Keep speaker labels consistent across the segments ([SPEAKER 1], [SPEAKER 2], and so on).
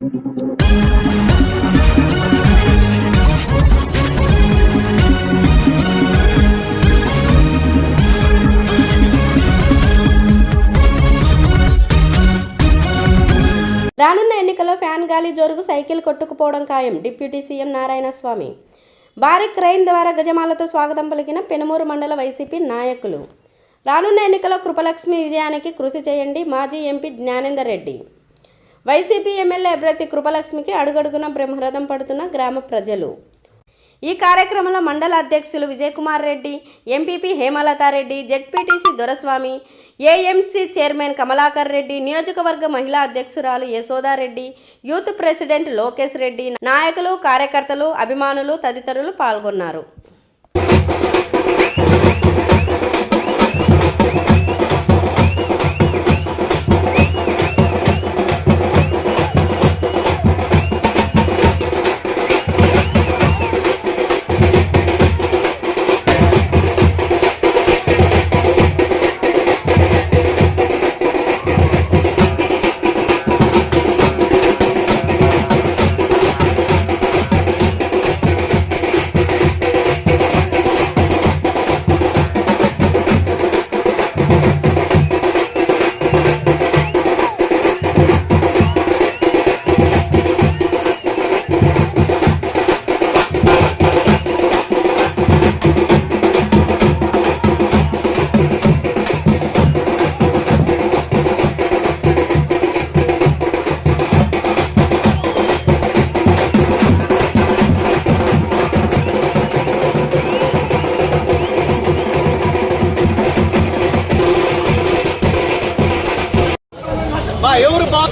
[SPEAKER 1] రానున్న ఎన్నికల్లో ఫ్యాన్ గాలి జోరుకు సైకిల్ కొట్టుకుపోవడం ఖాయం డిప్యూటీ సీఎం నారాయణ స్వామి భారీ క్రైన్ ద్వారా గజమాలతో స్వాగతం పలికిన పెనుమూరు మండల వైసీపీ నాయకులు. రానున్న ఎన్నికల్లో కృపలక్ష్మి విజయానికి కృషి చేయండి మాజీ MP Gnanender Reddy. YCP MLA అభ్యర్థి కృపలక్ష్మికి అడుగడుగున బ్రహ్మరథం పడుతున్న గ్రామ ప్రజలు. ఈ కార్యక్రమంలో మండల అధ్యక్షులు Vijaykumar Reddy MPP Hemalatha Reddy ZPTC Doraswamy AMC chairman Kamalakar Reddy నియోజకవర్గ మహిళా అధ్యక్షురాలు యశోదారెడ్డి యూత్ ప్రెసిడెంట్ లోకేష్ రెడ్డి నాయకులు కార్యకర్తలు అభిమానులు తదితరులు పాల్గొన్నారు.
[SPEAKER 2] ఎవరు బా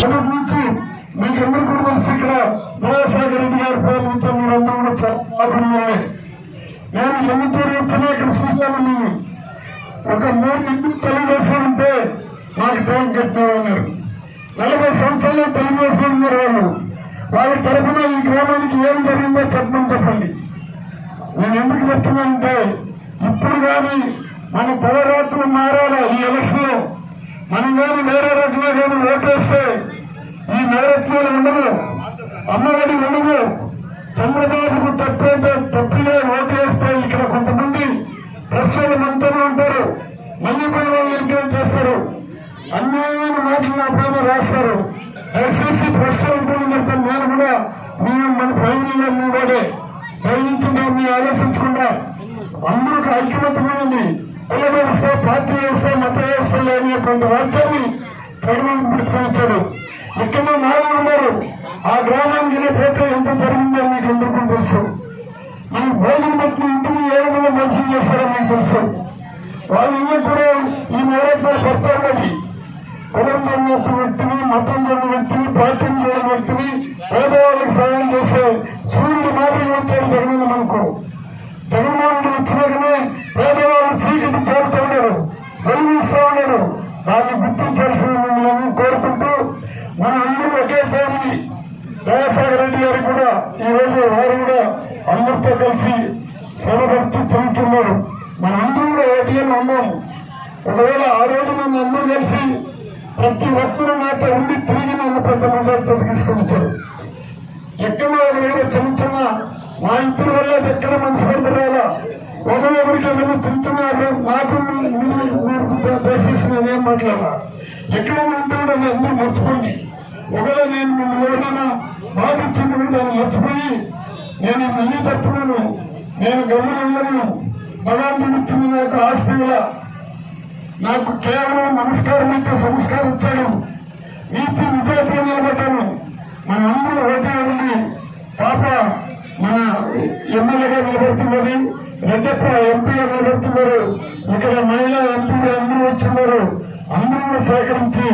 [SPEAKER 3] మొదటి నుంచి మీకు కూడా తెలుసు ఇక్కడ రాజశేఖర రెడ్డి గారి పేరు నుంచి మీరందరూ కూడా చాలా నేను ఎన్ని తూరు వచ్చినా ఇక్కడ చూశాను నేను ఒక మూడు ఇంటికి తెలుగుదేశం ఉంటే మాకు టైం కట్టినన్నారు నలభై సంవత్సరాలు తెలుగుదేశం ఉన్నారు వాళ్ళు. వాళ్ళ తరఫున ఈ గ్రామానికి ఏం జరిగిందో చెప్పమని చెప్పండి. నేను ఎందుకు చెప్తున్నానంటే ఇప్పుడు కానీ మన తలరాత్రులు మారాలా ఈ ఎలక్షన్లో. మనం కానీ వేరే రకంగా కానీ ఓటేస్తే ఈ నైరత్యాలు ఉండదు అమ్మఒడి ఉండదు. చంద్రబాబుకు తప్పైతే తప్పిలే ఓటేస్తే ఇక్కడ కొంతమంది ప్రశ్నలు మనతోనే ఉంటారు మళ్ళీ పోయి వాళ్ళు ఎంకరేజ్ చేస్తారు అన్యాయమైన మాటలు నా పైన రాస్తారు. దయచేసి ప్రెస్ కూడా చెప్తాను నేను కూడా మేము మన ప్రైమరీలో మీ వాడే. ప్రయోగించకుండా మీరు ఆలోచించకుండా అందరూ ఐక్యమత్యమైనది కుల వ్యవస్థ పార్టీ వ్యవస్థ మత వ్యవస్థ లేనటువంటి రాజ్యాన్ని చైర్మన్ తీసుకొని వచ్చాడు. ముఖ్యంగా నాలుగు ఉన్నారు. ఆ గ్రామానికి వెళ్ళి పోతే ఎంత జరిగిందో మీకు అందరికీ తెలుసు. మనం భోజనం పెట్టిన ఇంటిని ఏ విధంగా మనిషి చేస్తారో మీకు తెలుసు. వాళ్ళు ఇల్లు కూడా ఈ నవరత్నాలు పడతా ఉన్నది కుటుంబం చెందిన వ్యక్తిని మతం చెందిన వ్యక్తిని పార్టీని చెందిన వ్యక్తిని పేదవాళ్ళకి సహాయం చేసే సూర్యుడు మాదిరి వచ్చారు జగన్ మనకు. జగన్మోహన్ రెడ్డి వచ్చినాకనే పేదవాళ్ళు సీకటి చేరుతూ ఉన్నారు వెలిగిస్తూ ఉన్నారు. దాన్ని గుర్తించాల్సిన మిమ్మల్ని కోరుకుంటూ మన అందరూ ఫ్యామిలీ దయాసాగర్ రెడ్డి గారు కూడా ఈ రోజు వారు కూడా అందరితో కలిసి శ్రమపడుతూ తిరుగుతున్నారు. మన అందరూ కూడా ఓటీఎం ఉన్నాం ఒకవేళ ఆ రోజు నన్ను అందరూ కలిసి ప్రతి ఒక్కరూ నాతో ఉండి తిరిగి నన్ను పెద్ద మెజార్టీతో తీసుకుని వచ్చారు ఎక్కడో ఒక చిన్న చిన్న మా ఇద్దరు వల్ల ఎక్కడ మనసు పెడతారా ఒకరికొకరికి ఏదైనా చిన్న చిన్న నాకు మీరు దయచేసి నేనేం మాట్లాడాలా? ఎక్కడైనా ఉంటే కూడా అందరూ మర్చిపోండి. ఒకవేళ నేను మిమ్మల్ని ఎవరైనా బాధ కూడా దాన్ని మర్చిపోయి నేను మళ్ళీ చెప్తున్నాను. నేను గమనంలో భగవంతుడు ఇచ్చింది నాకు ఆస్తి కూడా నాకు కేవలం నమస్కారం అంటే సంస్కారం ఇచ్చాడు నీతి నిజాయితీగా నిలబడ్డాను మన అందరూ ఓటేయాలని పాప మన ఎమ్మెల్యేగా నిలబడుతున్నది రెడ్డప్ప ఎంపీగా నిలబడుతున్నారు ఇక్కడ మహిళా ఎంపీగా అందరూ వచ్చిన్నారు. అందరూ సేకరించి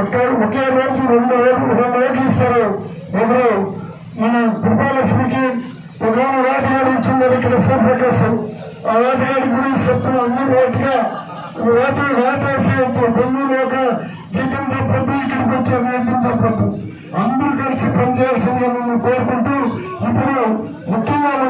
[SPEAKER 3] ఒకే ఒకే రోజు రెండు ఓట్లు రెండు ఓట్లు ఇస్తారు. ఒకరు మన కృపాలక్ష్మికి ఒక వేటగాడు ఇచ్చింది ఇక్కడ శివప్రకాశం. ఆ వేటగాడి గురించి చెప్తున్న అందరూ ఓటుగా ఓటు ఓటేసి బొమ్మలు ఒక జీతం తప్పొద్దు ఇక్కడికి వచ్చే నేతం తప్పొద్దు అందరూ కలిసి పనిచేయాల్సిందే కోరుకుంటూ ఇప్పుడు ముఖ్యంగా